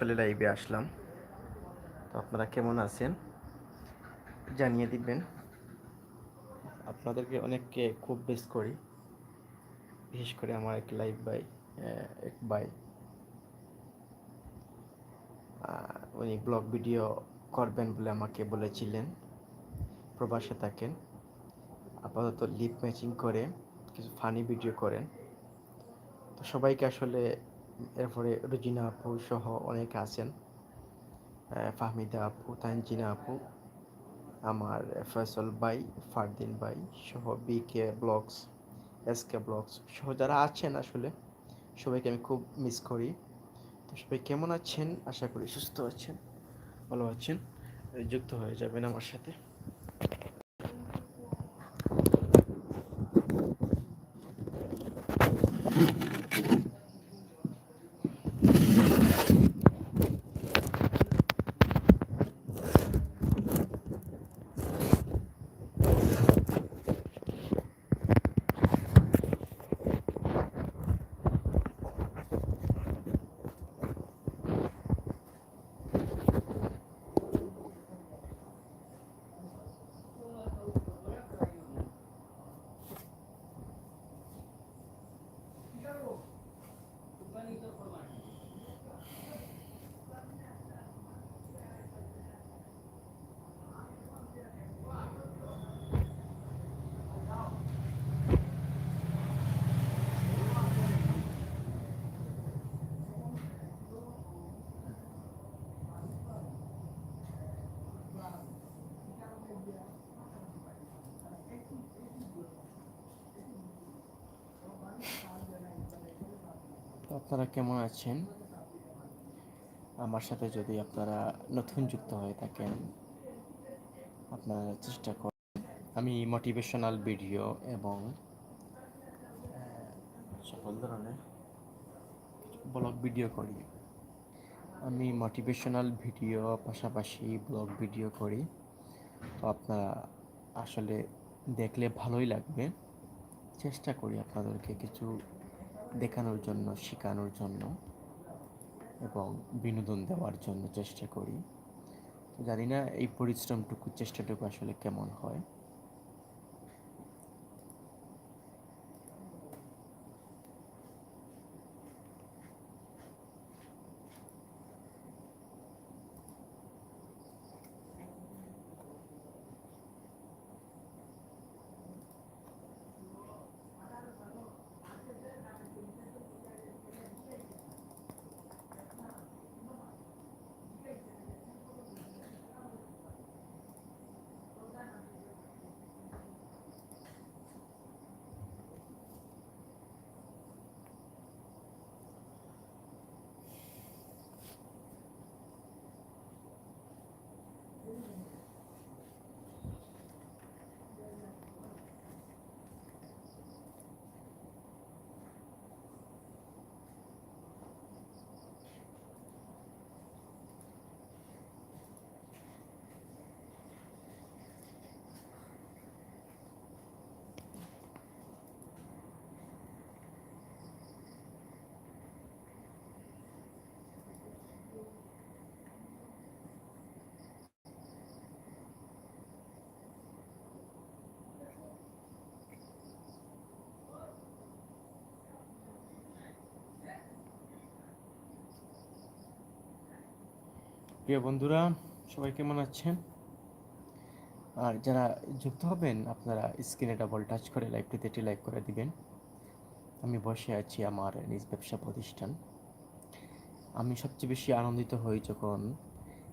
আসলে লাইভে আসলাম। তো আপনারা কেমন আছেন? জানিয়ে দিবেন। আপনাদেরকে অনেককে খুব বেশ করি। বিশেষ করে আমার এক লাইভ ভাই এক ভাই। উনি ব্লগ ভিডিও করবেন বলে আমাকে বলেছিলেন। প্রবাসে থাকেন। আপাতত লিপ ম্যাচিং করে, কিছু ফানি ভিডিও করেন। তো সবাইকে আসলে এরপরে রুজিনা আপু সহ অনেকে আছেন। ফাহমিদা আপু, তানজিনা আপু, আমার ফয়সল ভাই, ফারদিন ভাই সহ B K vlogs S K vlogs সহ যারা আছেন আসলে, সবাইকে আমি খুব মিস করি। তো সবাই কেমন আছেন? আশা করি সুস্থ আছেন, ভালো আছেন। যুক্ত হয়ে যাবেন আমার সাথে। তো আপনারা কেমন আছেন? আমার সাথে যদি আপনারা নতুন যুক্ত হয়ে থাকেন, আপনারা চেষ্টা করেন আমি মোটিভেশনাল ভিডিও এবং সকল ধরনের ব্লগ ভিডিও করি। আমি মোটিভেশনাল ভিডিও পাশাপাশি ব্লগ ভিডিও করি। তো আপনারা আসলে দেখলে ভালোই লাগবে। চেষ্টা করি আপনাদেরকে কিছু দেখানোর জন্য, শেখানোর জন্য এবং বিনোদন দেওয়ার জন্য চেষ্টা করি। জানি না এই পরিশ্রমটুকু, চেষ্টাটুকু আসলে কেমন হয়। প্রিয় বন্ধুরা, সবাই কেমন আছেন? আর যারা যুক্ত হবেন, আপনারা স্ক্রিনে ডাবল টাচ করে লাইভটিতে একটি লাইক করে দিবেন। আমি বসে আছি আমার নিজ ব্যবসা প্রতিষ্ঠান। আমি সবচেয়ে বেশি আনন্দিত হই যখন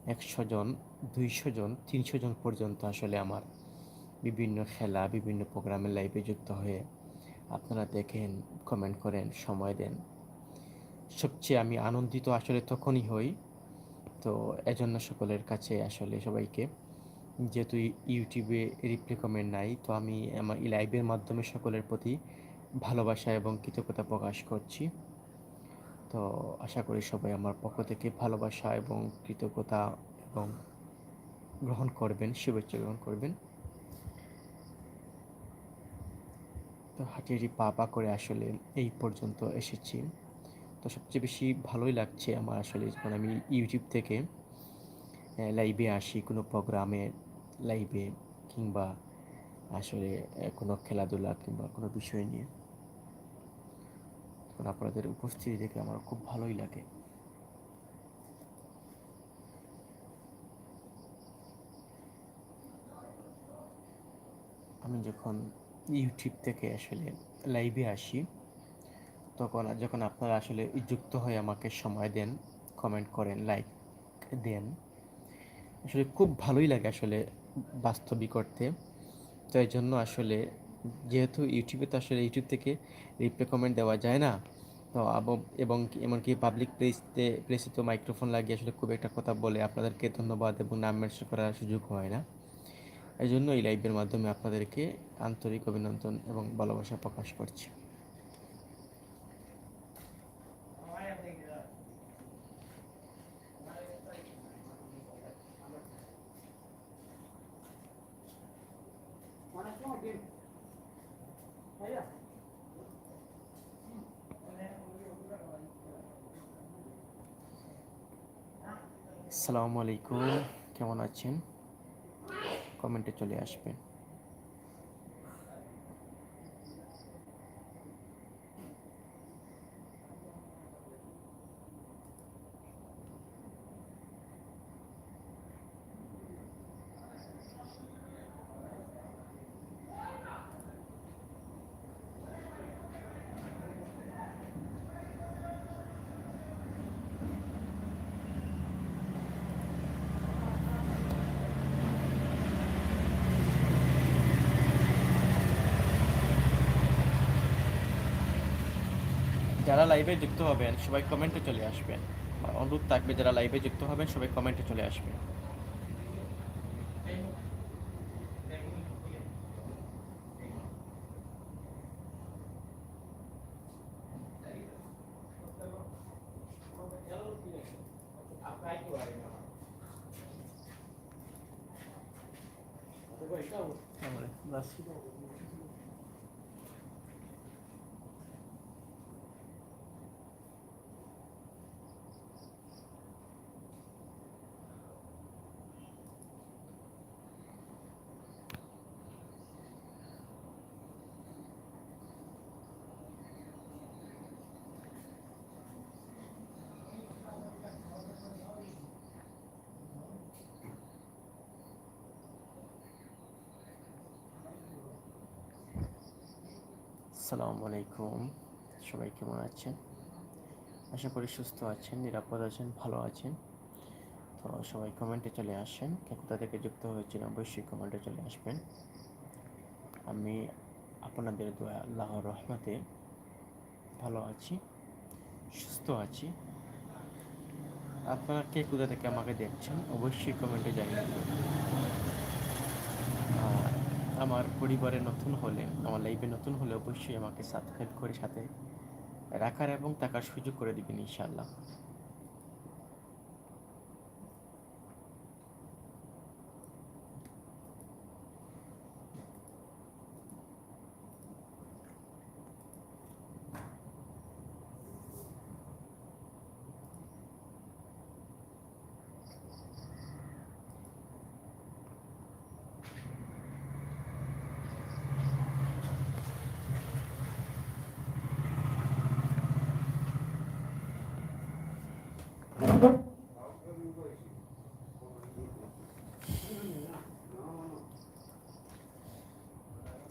একশো জন, দুইশো জন, তিনশো জন পর্যন্ত আসলে আমার বিভিন্ন খেলা, বিভিন্ন প্রোগ্রামের লাইভে যুক্ত হয়ে আপনারা দেখেন কমেন্ট করেন, সময় দেন। সবচেয়ে আমি আনন্দিত আসলে তখনই হই তো এজন্য সকলের কাছে আসলে সবাইকে যেহেতু ইউটিউবে রিপ্লে কমেন্ট নাই, তো আমি আমার লাইভের মাধ্যমে সকলের প্রতি ভালোবাসা এবং কৃতজ্ঞতা প্রকাশ করছি। তো আশা করি সবাই আমার পক্ষ থেকে ভালোবাসা এবং কৃতজ্ঞতা এবং গ্রহণ করবেন, শুভেচ্ছা গ্রহণ করবেন। তো হাঁটিয়ে পা পা করে আসলে এই পর্যন্ত এসেছি। তো সবচেয়ে বেশি ভালোই লাগছে আমার আসলে যখন আমি ইউটিউব থেকে লাইভে আসি, কোনো প্রোগ্রামে লাইভে কিংবা আসলে কোনো খেলাধুলা কিংবা কোনো বিষয় নিয়ে, তখন আপনাদের উপস্থিতি দেখে আমার খুব ভালোই লাগে। আমি যখন ইউটিউব থেকে আসলে লাইভে আসি তখন যখন আপনারা আসলে যুক্ত হয়ে আমাকে সময় দেন কমেন্ট করেন লাইক দেন, আসলে খুব ভালোই লাগে আসলে বাস্তবিক অর্থে। তো এই জন্য আসলে যেহেতু ইউটিউবে তো আসলে ইউটিউব থেকে রিপ্লে কমেন্ট দেওয়া যায় না, তো এবং এমনকি পাবলিক প্লেসতে প্লেসে তো মাইক্রোফোন লাগিয়ে আসলে খুব একটা কথা বলে আপনাদেরকে ধন্যবাদ এবং নাম মেনশন করার সুযোগ হয় না। এই জন্য এই লাইভের মাধ্যমে আপনাদেরকে আন্তরিক অভিনন্দন এবং ভালোবাসা প্রকাশ করছি। আসসালামু আলাইকুম। কেমন আছেন? কমেন্টে চলে আসবেন। যারা লাইভে যুক্ত হবেন সবাই কমেন্টে চলে আসবেন। অনুরোধ থাকবে যারা লাইভে যুক্ত হবেন সবাই কমেন্টে চলে আসবেন। আসসালামু আলাইকুম। সবাই কেমন আছেন? আশা করি সুস্থ আছেন, নিরাপদ আছেন, ভালো আছেন। তো সবাই কমেন্টে চলে আসেন। কে কোথা থেকে যুক্ত হয়েছেন অবশ্যই কমেন্টে চলে আসবেন। আমি আপনাদের দোয়া, আল্লাহর রহমতে ভালো আছি, সুস্থ আছি। আপনারা কে কোথা থেকে আমাকে দেখছেন অবশ্যই কমেন্টে জানিয়ে দেবেন। আমার পরিবারে নতুন হলে, আমার লাইফে নতুন হলে অবশ্যই আমাকে সাবস্ক্রাইব করে সাথে রাখার এবং থাকার সুযোগ করে দিবেন ইনশাআল্লাহ।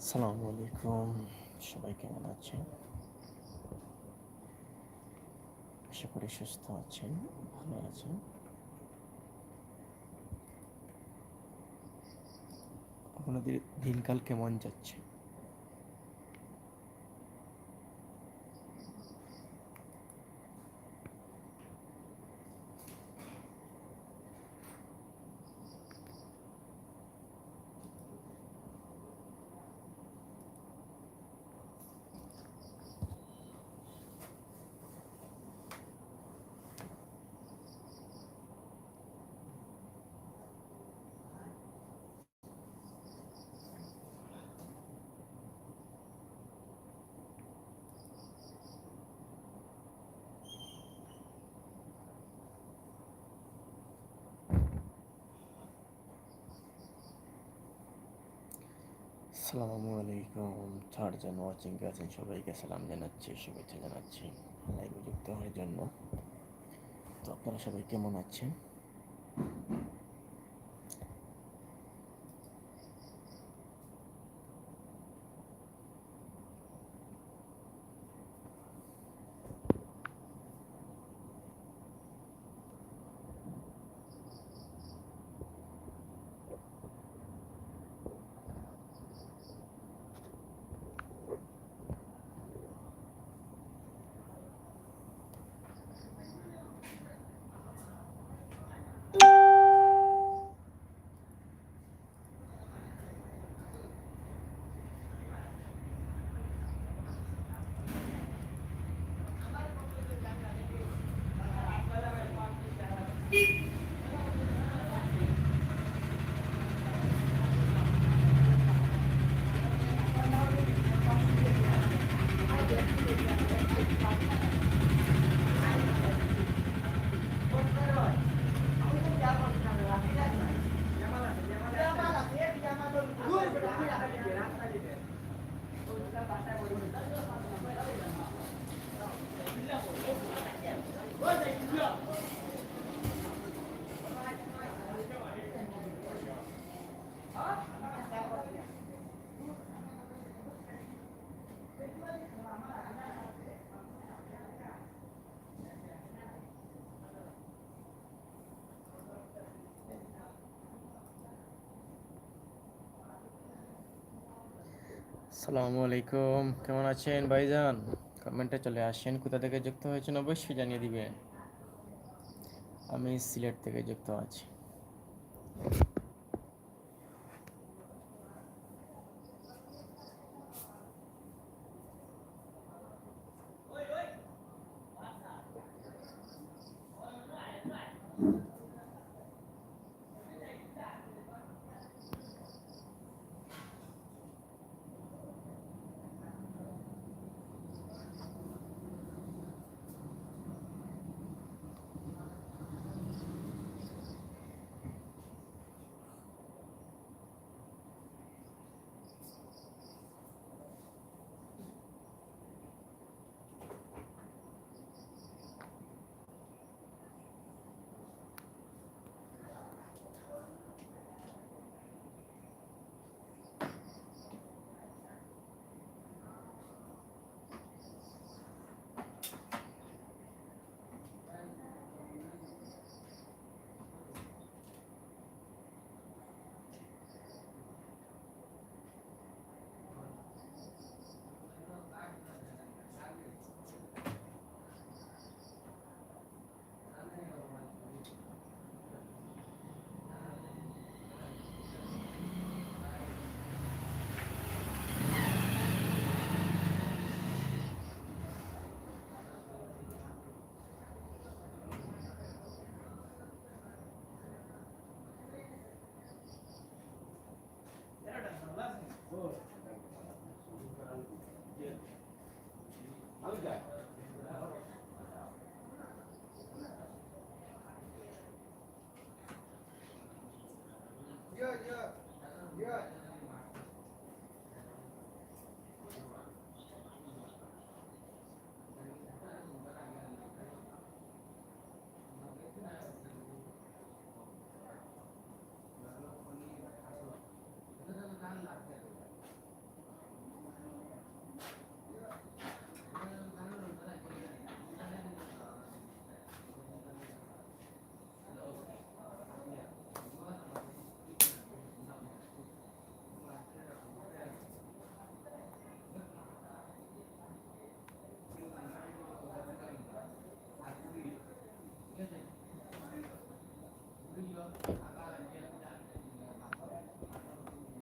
আসসালামু আলাইকুম সবাই কেমন আছেন? আশা করি সুস্থ আছেন, ভালো আছেন। আপনাদের দিনকাল কেমন যাচ্ছে? আসসালামু আলাইকুম। চারজন ওয়াচিং আছেন সবাইকে সালাম জানাচ্ছি, শুভেচ্ছা জানাচ্ছি। লাইভে যুক্ত হওয়ার জন্য। তো আপনারা সবাই কেমন আছেন? আসসালামু আলাইকুম। কেমন আছেন ভাইজান? কমেন্টে চলে আসছেন কোথা থেকে যুক্ত হয়েছেন অবশ্যই জানিয়ে দিবেন। আমি সিলেট থেকে যুক্ত আছি। Yeah, yeah, yeah.